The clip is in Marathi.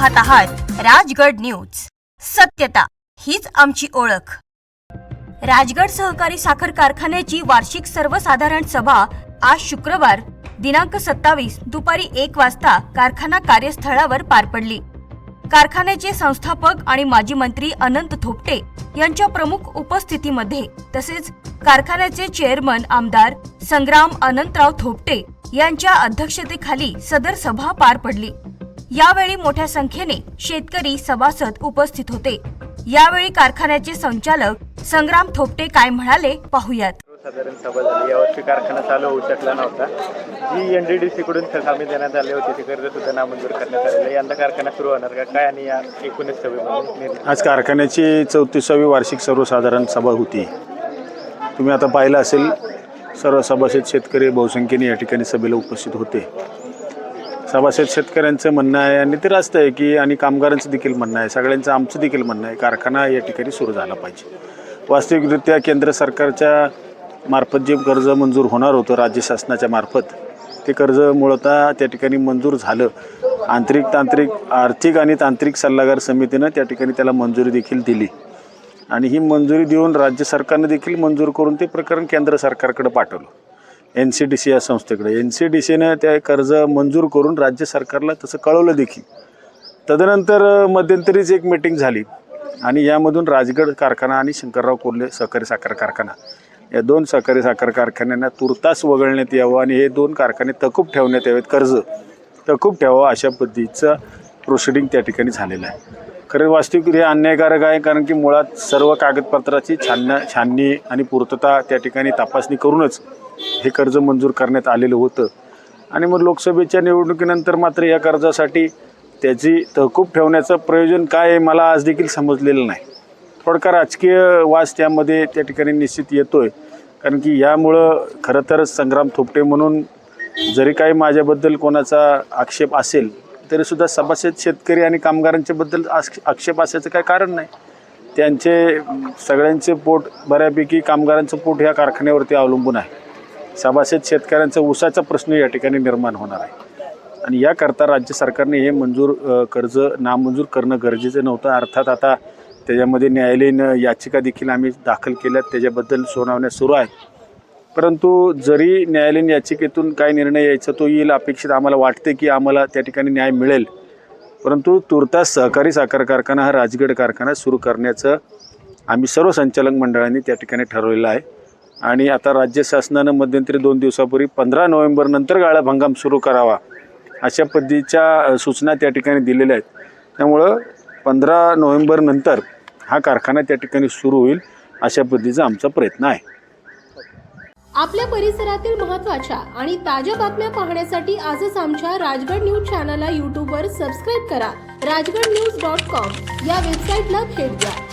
आहात राजगड न्यूज. सत्यता हीच आमची ओळख. राजगड सहकारी साखर कारखान्याची वार्षिक सर्वसाधारण सभा आज शुक्रवार दिनांक सत्तावीस दुपारी एक वाजता कारखाना कार्यस्थळावर पार पडली. कारखान्याचे संस्थापक आणि माजी मंत्री अनंत थोपटे यांच्या प्रमुख उपस्थितीमध्ये तसेच कारखान्याचे चेअरमन आमदार संग्राम अनंतराव थोपटे यांच्या अध्यक्षतेखाली सदर सभा पार पडली. यावेळी मोठ्या संख्येने शेतकरी सभासद उपस्थित होते. यावेळी कारखान्याचे संचालक संग्राम थोपटे काय म्हणाले पाहुयात. साधारण सभा झाली. यावर्षी कारखाना चालू होऊ शकला नव्हता. जी एन डी डी सीकडून हमी देण्यात आले होते ते कर्ज सुद्धा नामंजूर करण्यात आलेलं आहे. यंदा कारखाना सुरू होणार का? काय आणि या एकोणीस सभेमध्ये निर्णय? आज कारखान्याची चौतीसावी वार्षिक सर्वसाधारण सभा होती. तुम्ही आता पाहिलं असेल सर्व सभासद शेतकरी बहुसंख्येने या ठिकाणी सभेला उपस्थित होते. सभासद शेतकऱ्यांचं म्हणणं आहे आणि ते रास्त आहे की आणि कामगारांचं देखील म्हणणं आहे. सगळ्यांचं आमचं देखील म्हणणं आहे. कारखाना या ठिकाणी सुरू झाला पाहिजे. वास्तविकरित्या केंद्र सरकारच्या मार्फत जे कर्ज मंजूर होणार होतं राज्य शासनाच्या मार्फत ते कर्ज मुळतः त्या ठिकाणी मंजूर झालं. आंतरिक तांत्रिक आर्थिक आणि तांत्रिक सल्लागार समितीनं त्या ठिकाणी त्याला मंजुरी देखील दिली. आणि ही मंजुरी देऊन राज्य सरकारनं देखील मंजूर करून ते प्रकरण केंद्र सरकारकडे पाठवलं. एन सी डी सी या संस्थेकडे. एन सी डी सीनं त्या कर्ज मंजूर करून राज्य सरकारला तसं कळवलं देखील. तदनंतर मध्यंतरीच एक मीटिंग झाली आणि यामधून राजगड कारखाना आणि शंकरराव कोल्हे सहकारी साखर कारखाना या दोन सहकारी साखर कारखान्यांना तुर्तास वगळण्यात यावं आणि हे दोन कारखाने तकूब ठेवण्यात यावेत. कर्ज तकूब ठेवावं अशा पद्धतीचं प्रोसिडिंग त्या ठिकाणी झालेलं आहे. खरं वास्तविक हे अन्यायकारक आहे कारण की मुळात सर्व कागदपत्राची छानना छाननी आणि पूर्तता त्या ठिकाणी तपासणी करूनच हे कर्ज मंजूर करण्यात आलेलं होतं. आणि मग लोकसभेच्या निवडणुकीनंतर मात्र या कर्जासाठी त्याची तहकूब ठेवण्याचं प्रयोजन काय आहे मला आज देखील समजलेलं नाही. थोडका राजकीय वास त्यामध्ये त्या ठिकाणी निश्चित येतो आहे कारण की यामुळं खरं तर संग्राम थोपटे म्हणून जरी काही माझ्याबद्दल कोणाचा आक्षेप असेल तरीसुद्धा सभासद शेतकरी आणि कामगारांच्याबद्दल आक्षेप असायचं काय कारण नाही. त्यांचे सगळ्यांचे पोट बऱ्यापैकी कामगारांचं पोट ह्या कारखान्यावरती अवलंबून आहे. सभासद शेतकऱ्यांचा ऊसाचा प्रश्न या ठिकाणी निर्माण होणार आहे. आणि याकरता राज्य सरकारने हे मंजूर कर्ज नामंजूर करणं गरजेचं नव्हतं. अर्थात आता त्याच्यामध्ये न्यायालयीन याचिका देखील आम्ही दाखल केल्यात. त्याच्याबद्दल सुनावण्या सुरू आहेत. परंतु जरी न्यायालयीन याचिकेतून काय निर्णय यायचा तो येईल अपेक्षित आम्हाला वाटते की आम्हाला त्या ठिकाणी न्याय मिळेल. परंतु तुर्तास सहकारी साखर कारखाना हा राजगड कारखाना सुरू करण्याचं आम्ही सर्व संचालक मंडळांनी त्या ठिकाणी ठरवलेलं आहे. आणि आता राज्य शासनानं मध्यंतरी दोन दिवसापूर्वी पंधरा नोव्हेंबरनंतर गाळा भंगाम सुरू करावा अशा पद्धतीच्या सूचना त्या ठिकाणी दिलेल्या आहेत. त्यामुळं पंधरा नोव्हेंबरनंतर हा कारखाना त्या ठिकाणी सुरू होईल अशा पद्धतीचा आमचा प्रयत्न आहे. आपल्या परिसरातील महत्त्वाच्या आणि ताज्या बातम्या पाहण्यासाठी आजच आमच्या राजगड न्यूज चॅनलला यूट्यूबवर सबस्क्राईब करा. राजगड न्यूज डॉट कॉम या वेबसाईटला भेट द्या.